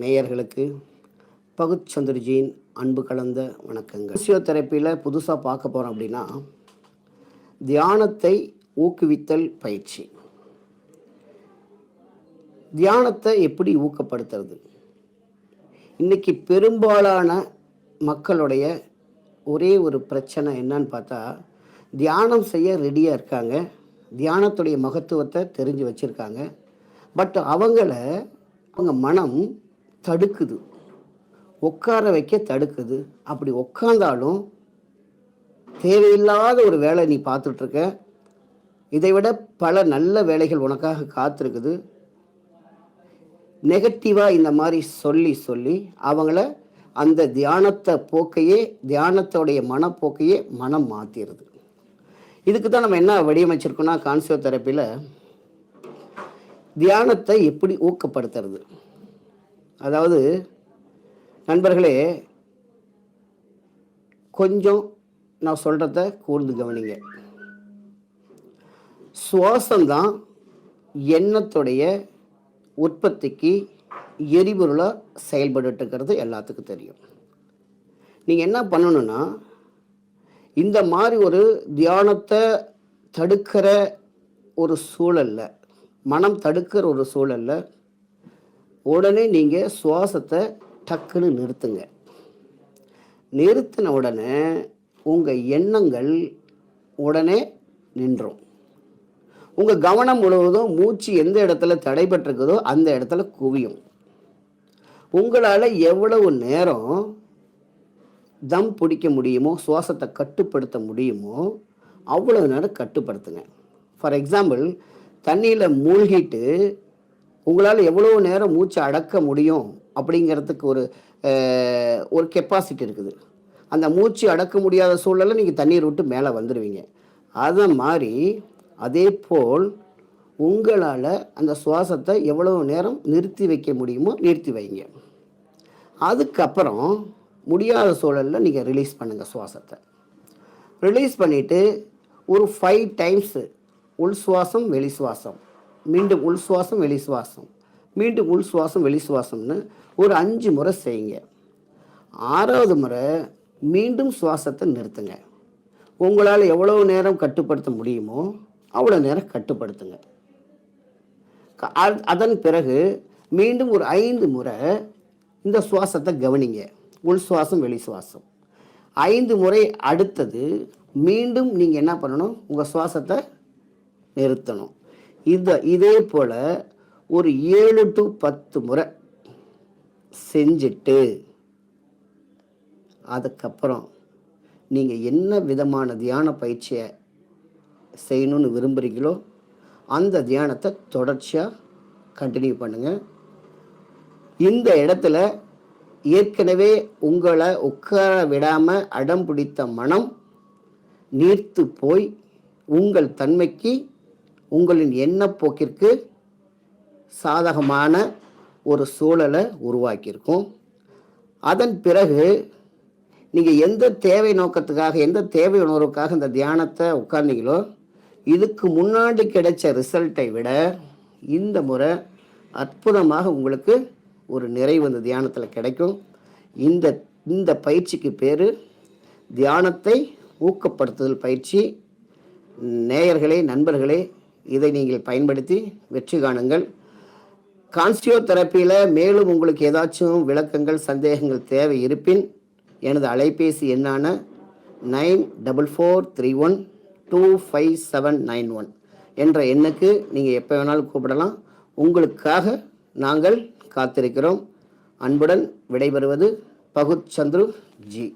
நேயர்களுக்கு பகுச்சந்திரஜியின் அன்பு கலந்த வணக்கங்கள். பிசியோதெரப்பியில் புதுசாக பார்க்க போகிறோம் அப்படின்னா தியானத்தை ஊக்குவித்தல் பயிற்சி. தியானத்தை எப்படி ஊக்கப்படுத்துறது? இன்றைக்கி பெரும்பாலான மக்களுடைய ஒரே ஒரு பிரச்சனை என்னன்னு பார்த்தா தியானம் செய்ய ரெடியாக இருக்காங்க. தியானத்துடைய மகத்துவத்தை தெரிஞ்சு வச்சுருக்காங்க. பட் அவங்கள அவங்க மனம் தடுக்குது. உட்கார வைக்க தடுக்குது. அப்படி உட்காந்தாலும் தேவையில்லாத ஒரு வேலை நீ பார்த்துட்ருக்க. இதை விட பல நல்ல வேலைகள் உனக்காக காத்திருக்குது. நெகட்டிவாக இந்த மாதிரி சொல்லி சொல்லி அவங்கள அந்த தியானத்தை போக்கையே தியானத்தோடைய மனப்போக்கையே மனம் மாற்றிடுது இதுக்கு தான் நம்ம என்ன வடிவமைச்சிருக்கோம்னா கான்சியோ தெரப்பியில் தியானத்தை எப்படி ஊக்கப்படுத்துறது? அதாவது நண்பர்களே கொஞ்சம் நான் சொல்கிறத கூர்ந்து கவனிங்க. சுவாசம்தான் எண்ணத்துடைய உற்பத்திக்கு எரிபொருளாக செயல்பட்டு இருக்கிறது எல்லாத்துக்கும் தெரியும். நீங்கள் என்ன பண்ணணும்னா இந்த மாதிரி ஒரு தியானத்தை தடுக்கிற ஒரு சூழல்ல மனம் தடுக்கிற ஒரு சூழலில் உடனே நீங்கள் சுவாசத்தை டக்குன்னு நிறுத்துங்க. நிறுத்தின உடனே உங்கள் எண்ணங்கள் உடனே நின்றும். உங்கள் கவனம் முழுவதும் மூச்சு எந்த இடத்துல தடைபட்டிருக்குதோ அந்த இடத்துல குவியும். உங்களால் எவ்வளவு நேரம் தம் பிடிக்க முடியுமோ சுவாசத்தை கட்டுப்படுத்த முடியுமோ அவ்வளோ நேரம் கட்டுப்படுத்துங்க. ஃபார் எக்ஸாம்பிள் தண்ணியில் மூழ்கிட்டு உங்களால் எவ்வளோ நேரம் மூச்சை அடக்க முடியும் அப்படிங்கிறதுக்கு ஒரு ஒரு கெப்பாசிட்டி இருக்குது. அந்த மூச்சு அடக்க முடியாத சூழலில் நீங்கள் தண்ணீர் விட்டு மேலே வந்துடுவீங்க அதை மாதிரி அதே போல் உங்களால் அந்த சுவாசத்தை எவ்வளவு நேரம் நிறுத்தி வைக்க முடியுமோ நிறுத்தி வைங்க. அதுக்கப்புறம் முடியாத சூழலில் நீங்கள் ரிலீஸ் பண்ணுங்கள் சுவாசத்தை. ரிலீஸ் பண்ணிவிட்டு ஒரு ஃபைவ் டைம்ஸு உள் சுவாசம் வெளி சுவாசம். மீண்டும் உள் சுவாசம் வெளி சுவாசம். மீண்டும் உள் சுவாசம் வெளி சுவாசம்னு ஒரு அஞ்சு முறை செய்யுங்க. ஆறாவது முறை மீண்டும் சுவாசத்தை நிறுத்துங்க. உங்களால் எவ்வளவு நேரம் கட்டுப்படுத்த முடியுமோ அவ்வளோ நேரம் கட்டுப்படுத்துங்க. க- அதன் பிறகு மீண்டும் ஒரு ஐந்து முறை இந்த சுவாசத்தை கவனிங்க. உள் சுவாசம் வெளி சுவாசம். ஐந்து முறை அடுத்தது மீண்டும் நீங்கள் என்ன பண்ணணும்? உங்கள் சுவாசத்தை நிறுத்தணும். இந்த இதே போல் ஒரு ஏழு டு பத்து முறை செஞ்சுட்டு அதுக்கப்புறம் நீங்கள் என்ன விதமான தியான பயிற்சியை செய்யணும்னு விரும்புகிறீங்களோ அந்த தியானத்தை தொடர்ச்சியாக கண்டினியூ பண்ணுங்கள் இந்த இடத்துல ஏற்கனவே உங்களை உட்கார விடாமல் அடம் பிடித்த மனம் நீர்த்து போய் உங்கள் தன்மைக்கு உங்களின் எண்ணப்போக்கிற்கு சாதகமான ஒரு சூழலை உருவாக்கியிருக்கும். அதன் பிறகு நீங்கள் எந்த தேவை நோக்கத்துக்காக எந்த தேவை உணர்வுக்காக இந்த தியானத்தை உட்கார்ந்தீங்களோ இதுக்கு முன்னாடி கிடைச்ச ரிசல்ட்டை விட இந்த முறை அற்புதமாக உங்களுக்கு ஒரு நிறைவு இந்த தியானத்தில் கிடைக்கும். இந்த இந்த பயிற்சிக்கு பேர் தியானத்தை ஊக்கப்படுத்துதல் பயிற்சி. நேயர்களே நண்பர்களே இதை நீங்கள் பயன்படுத்தி வெற்றி காணுங்கள். கான்சியோ தெரப்பியில் மேலும் உங்களுக்கு ஏதாச்சும் விளக்கங்கள் சந்தேகங்கள் தேவை இருப்பின் எனது அலைபேசி எண்ணான nine double four three one two five seven nine one என்ற எண்ணுக்கு நீங்கள் எப்போ வேணாலும் கூப்பிடலாம். உங்களுக்காக நாங்கள் காத்திருக்கிறோம். அன்புடன் விடைபெறுவது பகுத் சந்துரு ஜி.